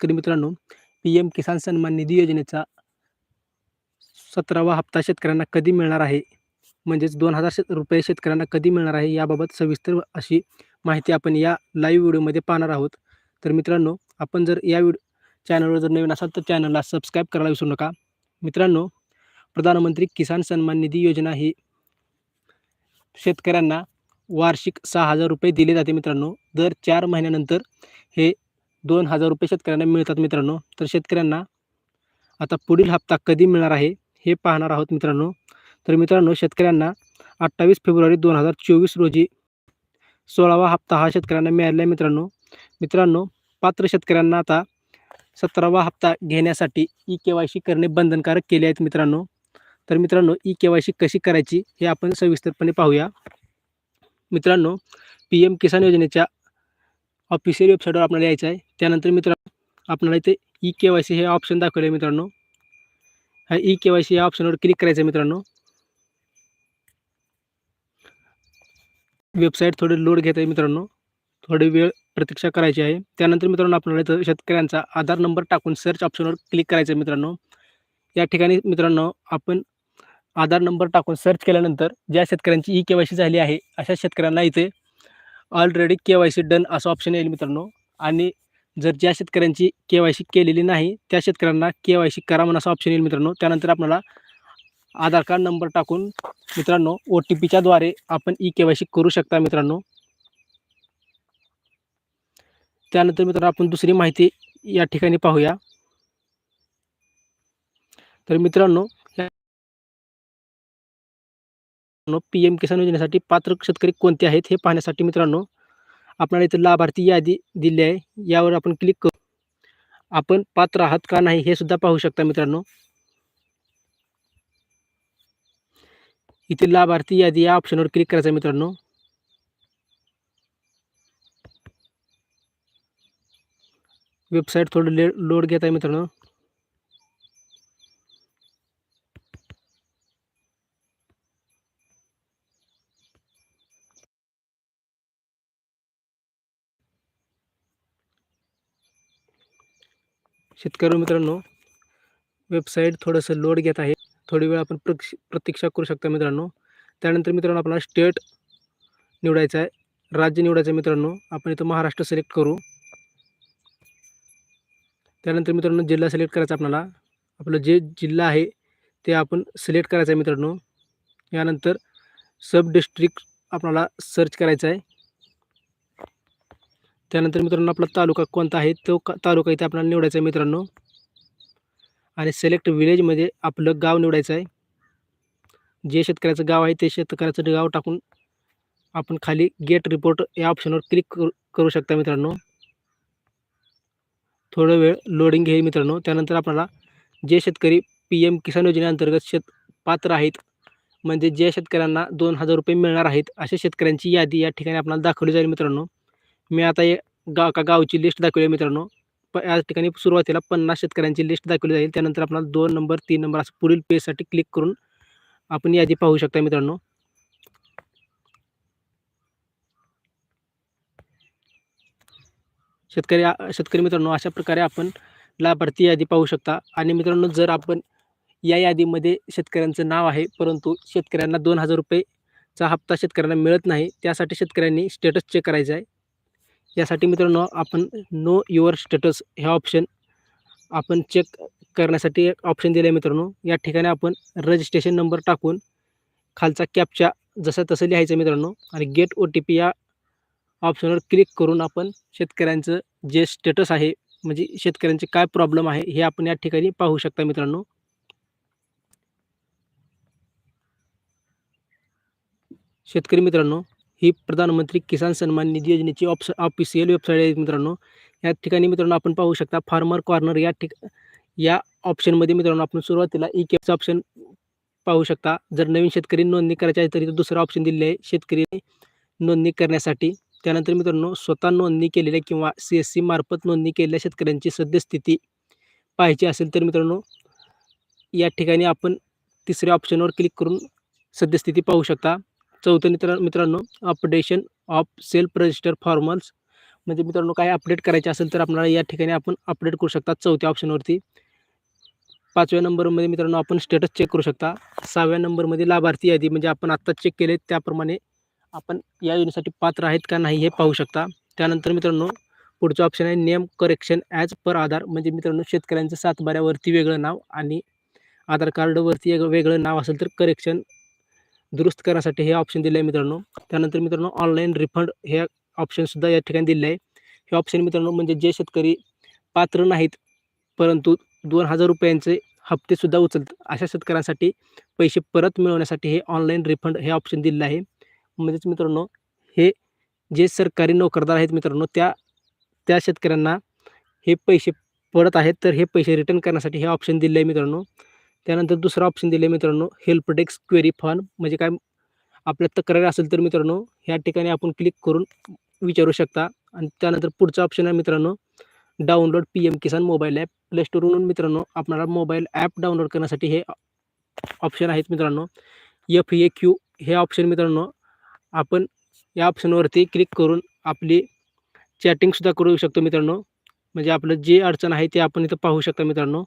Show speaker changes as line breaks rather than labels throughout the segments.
शेतकरी मित्रांनो P M किसान सन्मान निधी योजनेचा सतरावा हप्ता शेतकऱ्यांना कधी मिळणार आहे? म्हणजेच दोन हजार शे रुपये शेतकऱ्यांना कधी मिळणार आहे याबाबत सविस्तर अशी माहिती आपण या लाईव्ह व्हिडिओमध्ये पाहणार आहोत. तर मित्रांनो आपण जर या व्हिडिओ चॅनलवर जर नवीन असाल तर चॅनलला सबस्क्राईब करायला विसरू नका. मित्रांनो प्रधानमंत्री किसान सन्मान निधी योजना ही शेतकऱ्यांना वार्षिक सहा हजार रुपये दिले जाते मित्रांनो. दर चार महिन्यानंतर हे दोन हजार रुपये शेतकऱ्यांना मिळतात मित्रांनो. तर शेतकऱ्यांना आता पुढील हप्ता कधी मिळणार आहे हे पाहणार आहोत मित्रांनो. तर मित्रांनो शेतकऱ्यांना अठ्ठावीस फेब्रुवारी दोन हजार चोवीस रोजी सोळावा हप्ता हा शेतकऱ्यांना मिळाला आहे मित्रांनो. मित्रांनो पात्र शेतकऱ्यांना आता सतरावा हप्ता घेण्यासाठी ई के वाय सी करणे बंधनकारक केले आहेत मित्रांनो. तर मित्रांनो ई के वाय सी कशी करायची हे आपण सविस्तरपणे पाहूया. मित्रांनो पी एम किसान योजनेच्या ऑफिशियल वेबसाईटवर आपल्याला यायचं आहे. त्यानंतर मित्रांनो आपल्याला इथे ई के वाय सी हे ऑप्शन दाखवलं आहे मित्रांनो. हा ई के वाय सी या ऑप्शनवर क्लिक करायचं आहे मित्रांनो. वेबसाईट थोडे लोड घेत आहे मित्रांनो. थोडी वेळ प्रतीक्षा करायची आहे. त्यानंतर मित्रांनो आपल्याला इथं शेतकऱ्यांचा आधार नंबर टाकून सर्च ऑप्शनवर क्लिक करायचं आहे मित्रांनो. या ठिकाणी मित्रांनो आपण आधार नंबर टाकून सर्च केल्यानंतर ज्या शेतकऱ्यांची ई के वाय सी झाली आहे अशा शेतकऱ्यांना इथे already K Y C done असं ऑप्शन येईल मित्रांनो. आणि जर ज्या शेतकऱ्यांची के वाय सी केलेली नाही त्या शेतकऱ्यांना के वाय सी करा म्हणून असं ऑप्शन येईल मित्रांनो. त्यानंतर आपल्याला आधार कार्ड नंबर टाकून मित्रांनो ओ टी पीच्याद्वारे आपण ई के वाय सी करू शकता मित्रांनो. त्यानंतर मित्रांनो आपण दुसरी माहिती या ठिकाणी पाहूया. तर मित्रांनो पी एम किसान योजनेसाठी पात्र शेतकरी कोणते आहेत हे पाहण्यासाठी मित्रांनो आपल्याला इथं लाभार्थी यादी दिली आहे. यावर आपण क्लिक करू. आपण पात्र आहात का नाही हे सुद्धा पाहू शकता मित्रांनो. इथे लाभार्थी यादी या ऑप्शनवर क्लिक करायचं आहे मित्रांनो. वेबसाईट थोडं ले लोड घेत आहे मित्रांनो. शेतकरी मित्रांनो वेबसाईट थोडंसं लोड घेत आहे. थोडी वेळ आपण प्रक्ष प्रतीक्षा करू शकता मित्रांनो. त्यानंतर मित्रांनो आपल्याला स्टेट निवडायचं आहे. राज्य निवडायचं आहे मित्रांनो. आपण इथं महाराष्ट्र सिलेक्ट करू. त्यानंतर मित्रांनो जिल्हा सिलेक्ट करायचा आपल्याला. आपलं जे जिल्हा आहे ते आपण सिलेक्ट करायचं आहे मित्रांनो. यानंतर सब डिस्ट्रिक्ट आपल्याला सर्च करायचं आहे. त्यानंतर मित्रांनो आपला तालुका कोणता आहे तो का तालुका इथे आपल्याला निवडायचा आहे मित्रांनो. आणि सिलेक्ट विलेजमध्ये आपलं गाव निवडायचं आहे. जे शेतकऱ्याचं गाव आहे ते शेतकऱ्याचं गाव टाकून आपण खाली गेट रिपोर्ट या ऑप्शनवर क्लिक करू करू शकता मित्रांनो. थोडं वेळ लोडिंग घेईल मित्रांनो. त्यानंतर आपल्याला जे शेतकरी पी एम किसान योजनेअंतर्गत शेत पात्र आहेत म्हणजे जे शेतकऱ्यांना दोन हजार रुपये मिळणार आहेत अशा शेतकऱ्यांची यादी या ठिकाणी आपल्याला दाखवली जाईल मित्रांनो. मी आता हे गाव का गावची लिस्ट दाखवली आहे मित्रांनो. प या ठिकाणी सुरुवातीला पन्नास शेतकऱ्यांची लिस्ट दाखवली जाईल. त्यानंतर आपल्याला दोन नंबर तीन नंबर असं पुढील पेजसाठी क्लिक करून आपण यादी पाहू शकता मित्रांनो. शेतकरी शेतकरी मित्रांनो अशा प्रकारे आपण लाभार्थी यादी पाहू शकता. आणि मित्रांनो जर आपण या यादीमध्ये शेतकऱ्यांचं नाव आहे परंतु शेतकऱ्यांना दोन हजार रुपयेचा हप्ता शेतकऱ्यांना मिळत नाही त्यासाठी शेतकऱ्यांनी स्टेटस चेक करायचं आहे. यासाठी मित्रांनो आपण नो युअर स्टेटस हे ऑप्शन आपण चेक करण्यासाठी एक ऑप्शन दिलं आहे मित्रांनो. या ठिकाणी आपण रजिस्ट्रेशन नंबर टाकून खालचा कॅपच्या जसं तसं लिहायचं मित्रांनो आणि गेट ओ टी पी या ऑप्शनवर क्लिक करून आपण शेतकऱ्यांचं जे स्टेटस आहे म्हणजे शेतकऱ्यांचे काय प्रॉब्लेम आहे हे आपण या ठिकाणी पाहू शकता मित्रांनो. शेतकरी मित्रांनो ही प्रधानमंत्री किसान सन्मान निधी योजनेची ऑप्श ऑफिशियल वेबसाईट आहे मित्रांनो. या ठिकाणी मित्रांनो आपण पाहू शकता फार्मर कॉर्नर या ठिक या ऑप्शनमध्ये मित्रांनो आपण सुरुवातीला ई केचं ऑप्शन पाहू शकता. जर नवीन शेतकरी नोंदणी करायची आहे तरी तर दुसरं ऑप्शन दिलेलं आहे शेतकरी नोंदणी करण्यासाठी. त्यानंतर मित्रांनो स्वतः नोंदणी केलेल्या किंवा सी एस सी मार्फत नोंदणी केलेल्या शेतकऱ्यांची सद्यस्थिती पाहायची असेल तर मित्रांनो या ठिकाणी आपण तिसऱ्या ऑप्शनवर क्लिक करून सद्यस्थिती पाहू शकता. चौथं मित्र मित्रांनो updation of self register formals म्हणजे मित्रांनो काय अपडेट करायचे असेल तर आपल्याला या ठिकाणी आपण अपडेट करू शकता चौथ्या ऑप्शनवरती पाचव्या नंबरमध्ये मित्रांनो आपण स्टेटस चेक करू शकता. सहाव्या नंबरमध्ये लाभार्थी यादी म्हणजे आपण आत्ता चेक केले त्याप्रमाणे आपण या योजनेसाठी पात्र आहेत का नाही हे पाहू शकता. त्यानंतर मित्रांनो पुढचं ऑप्शन आहे name correction as per Aadhaar. म्हणजे मित्रांनो शेतकऱ्यांचं सातबाऱ्यावरती वेगळं नाव आणि आधार कार्डवरती वेगळं नाव असेल तर करेक्शन दुरुस्त करण्यासाठी हे ऑप्शन दिलं आहे मित्रांनो. त्यानंतर मित्रांनो ऑनलाईन रिफंड हे ऑप्शनसुद्धा या ठिकाणी दिलं आहे हे ऑप्शन मित्रांनो म्हणजे जे शेतकरी पात्र नाहीत परंतु दोन हजार रुपयांचे हप्तेसुद्धा उचलतात अशा शेतकऱ्यांसाठी पैसे परत मिळवण्यासाठी हे ऑनलाईन रिफंड हे ऑप्शन दिलेलं आहे. म्हणजेच मित्रांनो हे जे सरकारी नोकरदार आहेत मित्रांनो त्या त्या शेतकऱ्यांना हे पैसे पडत आहेत तर हे पैसे रिटर्न करण्यासाठी हे ऑप्शन दिले आहे मित्रांनो. त्यानंतर दुसरा ऑप्शन दिले मित्रांनो हेल्प डेस्क क्वेरी फॉर्म म्हणजे काय आपल्या तक्रार असेल तर मित्रांनो ह्या ठिकाणी आपण क्लिक करून विचारू शकता. आणि त्यानंतर पुढचा ऑप्शन आहे मित्रांनो download P M Kisan mobile app play स्टोरवरून मित्रांनो आपणाला मोबाईल ॲप डाउनलोड करण्यासाठी हे ऑप्शन आहेत मित्रांनो. एफ ए क्यू हे ऑप्शन मित्रांनो आपण या ऑप्शनवरती क्लिक करून आपली चॅटिंगसुद्धा करू शकतो मित्रांनो. म्हणजे आपलं जे अडचण आहे ते आपण इथं पाहू शकता मित्रांनो.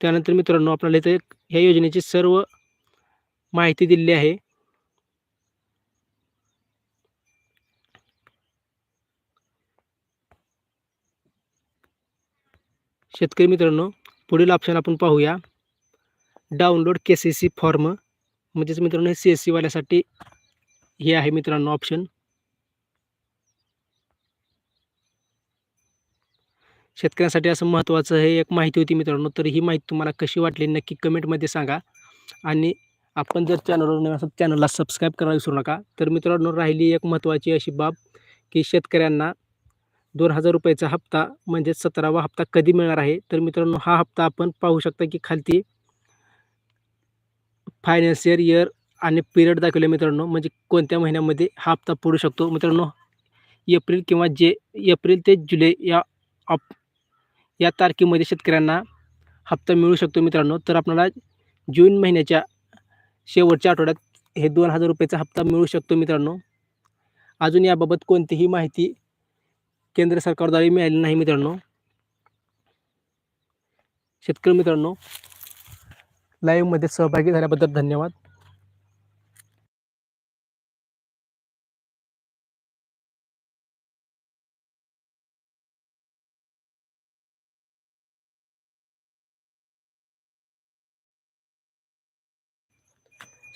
त्यानंतर मित्रांनो आपल्याला इथे ह्या योजनेची सर्व माहिती दिलेली आहे. शेतकरी मित्रांनो पुढील ऑप्शन आपण पाहूया. Download K C C form म्हणजेच मित्रांनो हे सी एस सीवाल्यासाठी हे आहे मित्रांनो ऑप्शन शेतकऱ्यांसाठी असं महत्त्वाचं हे एक माहिती होती मित्रांनो. तर ही माहिती तुम्हाला कशी वाटली नक्की कमेंटमध्ये सांगा. आणि आपण जर चॅनलवर नवीन चॅनलला सबस्क्राईब करायला विसरू नका. तर मित्रांनो राहिली एक महत्त्वाची अशी बाब की शेतकऱ्यांना दोन हजार रुपयाचा हप्ता म्हणजे सतरावा हप्ता कधी मिळणार आहे? तर मित्रांनो हा हप्ता आपण पाहू शकता की खालती फायनान्शियल इयर आणि पिरियड दाखवले मित्रांनो म्हणजे कोणत्या महिन्यामध्ये हा हप्ता पडू शकतो? मित्रांनो एप्रिल किंवा जे एप्रिल ते जुलै या ऑप या तारखेमध्ये शेतकऱ्यांना हप्ता मिळू शकतो मित्रांनो. तर आपल्याला जून महिन्याच्या शेवटच्या आठवड्यात हे दोन हजार रुपयाचा हप्ता मिळू शकतो मित्रांनो. अजून याबाबत कोणतीही माहिती केंद्र सरकारद्वारे मिळाली नाही मित्रांनो. शेतकरी मित्रांनो लाईव्हमध्ये सहभागी झाल्याबद्दल धन्यवाद.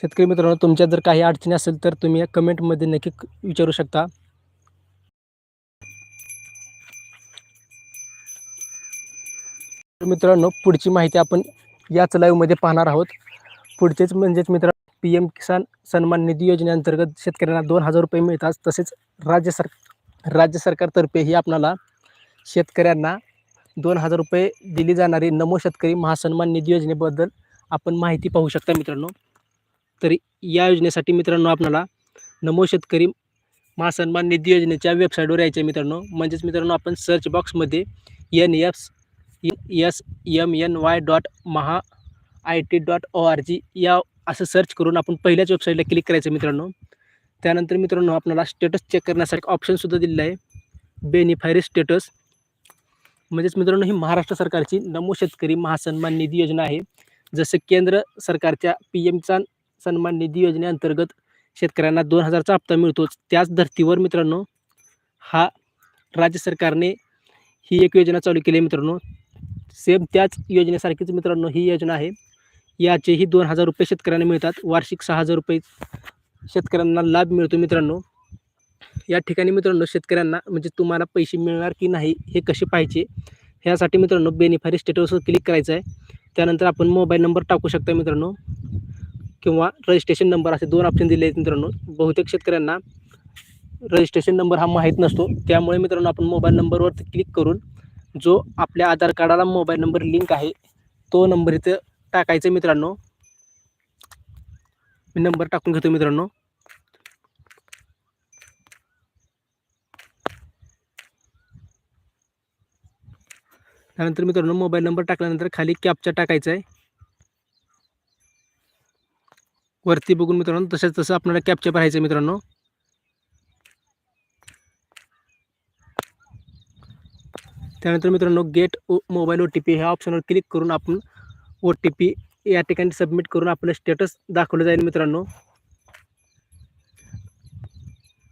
शेतकरी मित्रांनो तुमच्या जर काही अडचणी असेल तर तुम्ही या कमेंटमध्ये नक्की विचारू शकता. मित्रांनो पुढची माहिती आपण याच लाईव्हमध्ये पाहणार आहोत. पुढचेच म्हणजेच मित्रांनो पी एम किसान सन्मान निधी योजनेअंतर्गत शेतकऱ्यांना दोन हजार रुपये मिळतात. तसेच राज्य सर राज्य सरकारतर्फेही आपणाला शेतकऱ्यांना दोन हजार रुपये दिली जाणारी नमो शेतकरी महासन्मान निधी योजनेबद्दल आपण माहिती पाहू शकता मित्रांनो. तर या योजनेसाठी मित्रांनो आपणाला नमो शेतकरी महासन्मान निधी योजनेच्या वेबसाईटवर यायचे मित्रांनो. म्हणजेच मित्रांनो आपण सर्च बॉक्समध्ये N F S M N Y dot Maha I T dot O R G या असं सर्च करून आपण पहिल्याच वेबसाईटला क्लिक करायचं मित्रांनो. त्यानंतर मित्रांनो आपल्याला स्टेटस चेक करण्यासाठी ऑप्शनसुद्धा दिलेलं आहे. बेनिफायरी स्टेटस म्हणजेच मित्रांनो ही महाराष्ट्र सरकारची नमो शेतकरी महासन्मान निधी योजना आहे. जसं केंद्र सरकारच्या पी एम किसान सन्मान निधी योजनेअंतर्गत शेतकऱ्यांना दोन हजारचा हप्ता मिळतोच. त्याच धर्तीवर मित्रांनो हा राज्य सरकारने ही एक योजना चालू केली आहे मित्रांनो. सेम त्याच योजनेसारखीच मित्रांनो ही योजना आहे. याचेही दोन हजार रुपये शेतकऱ्यांना मिळतात. वार्षिक सहा हजार रुपये शेतकऱ्यांना लाभ मिळतो मित्रांनो. या ठिकाणी मित्रांनो शेतकऱ्यांना म्हणजे तुम्हाला पैसे मिळणार की नाही हे कसे पाहिजे ह्यासाठी मित्रांनो बेनिफारी स्टेटसवर क्लिक करायचं आहे त्यानंतर आपण मोबाईल नंबर टाकू शकता मित्रांनो. किंवा रजिस्ट्रेशन नंबर असे दोन ऑप्शन दिले आहेत मित्रांनो. बहुतेक शेतकऱ्यांना रजिस्ट्रेशन नंबर हा माहीत नसतो. त्यामुळे मित्रांनो आपण मोबाईल नंबरवरती क्लिक करून जो आपल्या आधार कार्डाला मोबाईल नंबर लिंक आहे तो नंबर इथं टाकायचा मित्रांनो. मी नंबर टाकून घेतो मित्रांनो. त्यानंतर मित्रांनो मोबाईल नंबर टाकल्यानंतर खाली कॅपचा टाकायचा आहे. वरती बघून मित्रांनो तसेच तसं आपल्याला कॅप्चर भरायचं मित्रांनो. त्यानंतर मित्रांनो get O mobile O T P ह्या ऑप्शनवर क्लिक करून आपण ओ टी पी या ठिकाणी सबमिट करून आपलं स्टेटस दाखवलं जाईल मित्रांनो.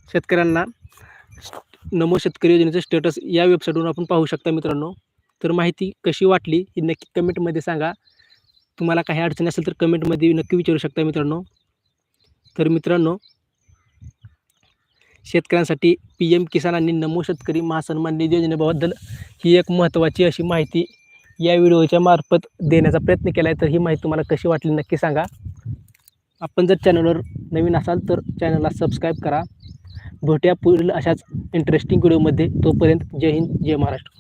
शेतकऱ्यांना नमो शेतकरी योजनेचं स्टेटस या वेबसाईटवरून आपण पाहू शकता मित्रांनो. तर माहिती कशी वाटली ही नक्की कमेंटमध्ये सांगा. तुम्हाला काही अडचणी असेल तर कमेंटमध्ये नक्की विचारू शकता मित्रांनो. तर मित्रांनो शेतकऱ्यांसाठी पी एम किसान आणि नमो शेतकरी महासन्मान निधी योजनेबद्दल ही एक महत्त्वाची अशी माहिती या व्हिडिओच्या मार्फत देण्याचा प्रयत्न केला आहे तर ही माहिती तुम्हाला कशी वाटली नक्की सांगा. आपण जर चॅनलवर नवीन असाल तर चॅनलला सबस्क्राईब करा. भेटूया पुढील अशाच इंटरेस्टिंग व्हिडिओमध्ये तोपर्यंत जय हिंद जय महाराष्ट्र.